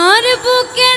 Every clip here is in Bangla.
আমার বুকে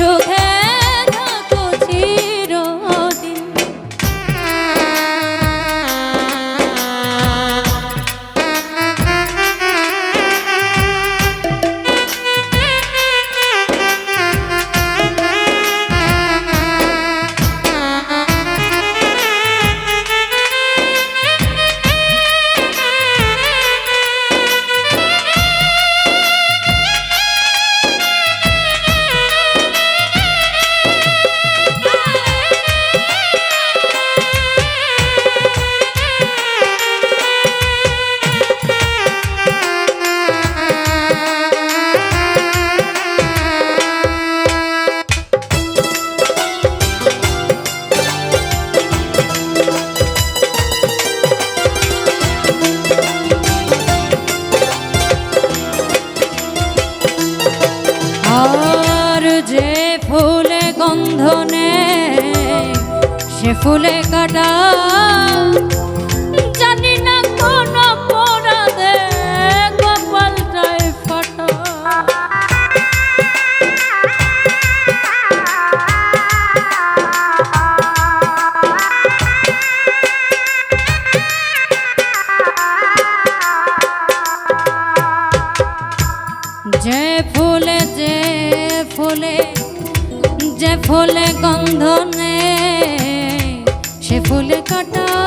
sugar বন্ধনে সে ফুলে কাটা ফুলে গন্ধনে সে ফুলে কাটা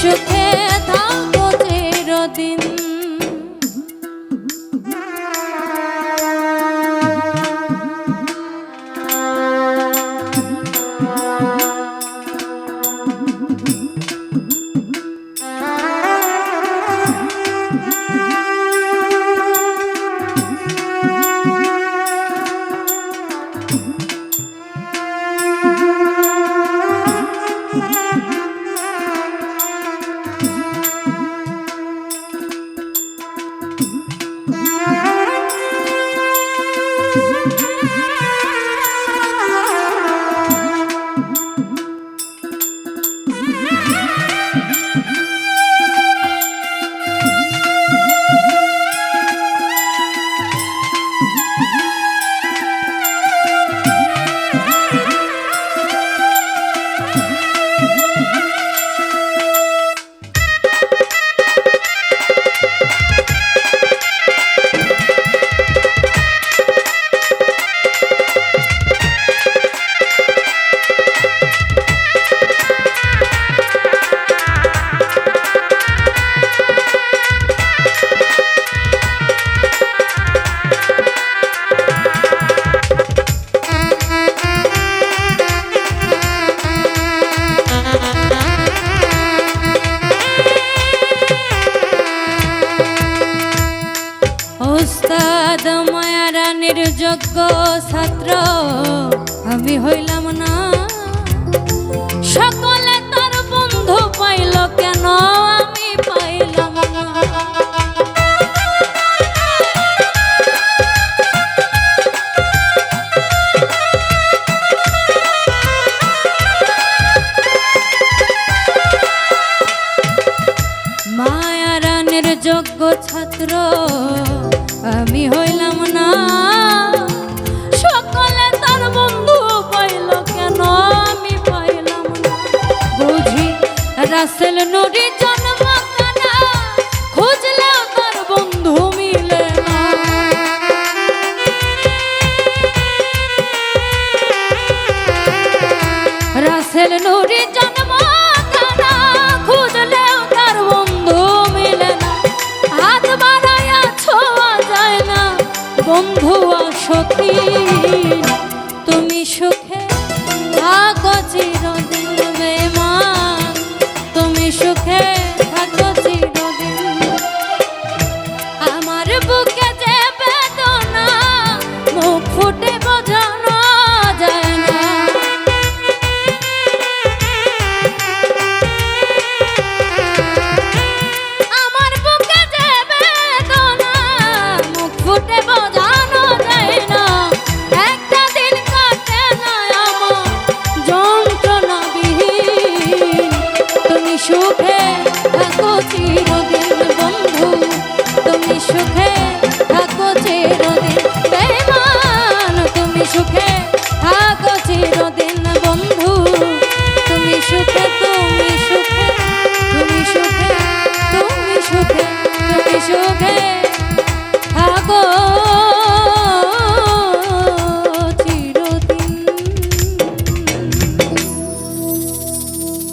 সুখে থাক। নারায়ণের যোগ্য ছাত্র। আমি হইলাম না। তার বন্ধু পাইল কেন? আমি পাইলাম বুঝি রাসেল নুরি জন্মাকানা খুঁজলেও তার বন্ধু মিলে রাসেল নুরি সখী সুখে